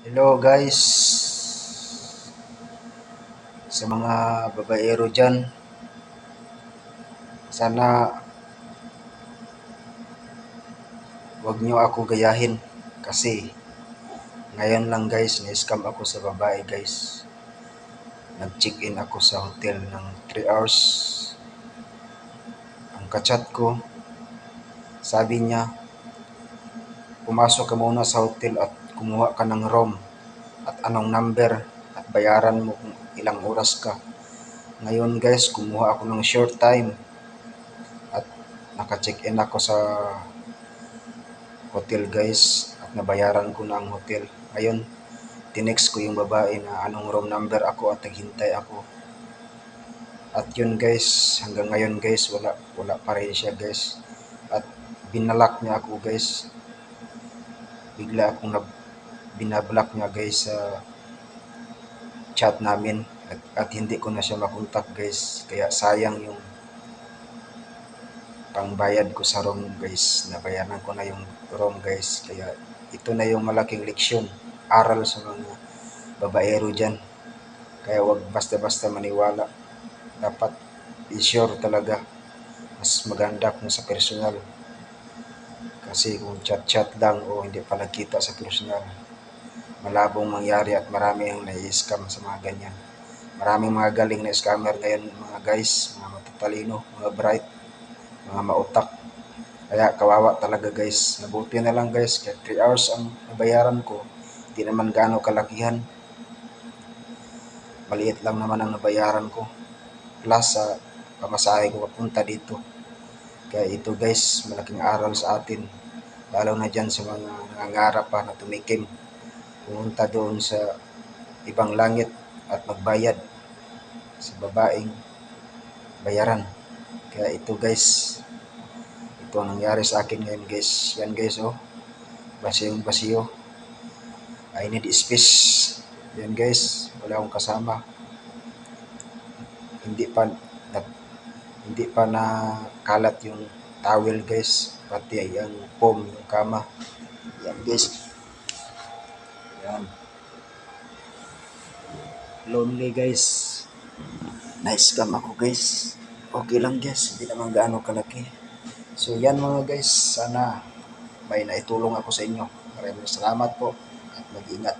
Hello guys. Sa mga babaero dyan, sana wag nyo ako gayahin kasi ngayon lang guys, na-scam ako sa babae guys. Nag-check-in ako sa hotel ng 3 hours. Ang kachat ko, sabi niya, pumasok ka muna sa hotel at kumuha ka ng room at anong number at bayaran mo kung ilang oras ka. Ngayon guys, kumuha ako ng short time at naka-check-in ako sa hotel guys at nabayaran ko na ang hotel. Ngayon, tinext ko yung babae na anong room number ako at naghintay ako. At yun guys, hanggang ngayon guys, wala, wala pa rin siya guys. At binalak niya ako guys. Bigla akong na, binablock niya guys sa chat namin. At, at hindi ko na siya makontak guys. Kaya sayang yung pangbayad ko sa room guys. Nabayaran ko na yung room guys. Kaya ito na yung malaking leksyon. Aral sa mga babaero dyan. Kaya wag basta-basta maniwala. Dapat i-sure talaga. Mas maganda kung sa personal. Kasi kung chat-chat lang o hindi pa nagkita sa personal, malabong mangyari at marami ang nai-scam sa mga ganyan. Maraming mga galing na scammer ngayon mga guys, mga matatalino, mga bright, mga mautak. Kaya kawawa talaga guys. Nabuti na lang guys, kaya 3 hours ang nabayaran ko. Hindi naman gaano kalakihan. Maliit lang naman ang nabayaran ko. Plus sa pamasahe ko papunta dito. Kaya ito guys, malaking aral sa atin. Lalo na dyan sa mga nangangarap pa na tumikim. Pumunta doon sa ibang langit at magbayad sa babaeng bayaran. Kaya ito guys, ito ang nangyari sa akin ngayon guys. Yan guys oh, basiyong basiyo. I need space. Yan guys, wala akong kasama. Hindi pa na, hindi pa na kalat yung towel guys. Pati ay ang foam, yung kama. Yan guys. Yan. Lonely guys. Nice cam ako guys. Okay lang guys, hindi naman gaano kalaki. So yan mga guys, sana may naitulong ako sa inyo. Maraming salamat po at mag-ingat.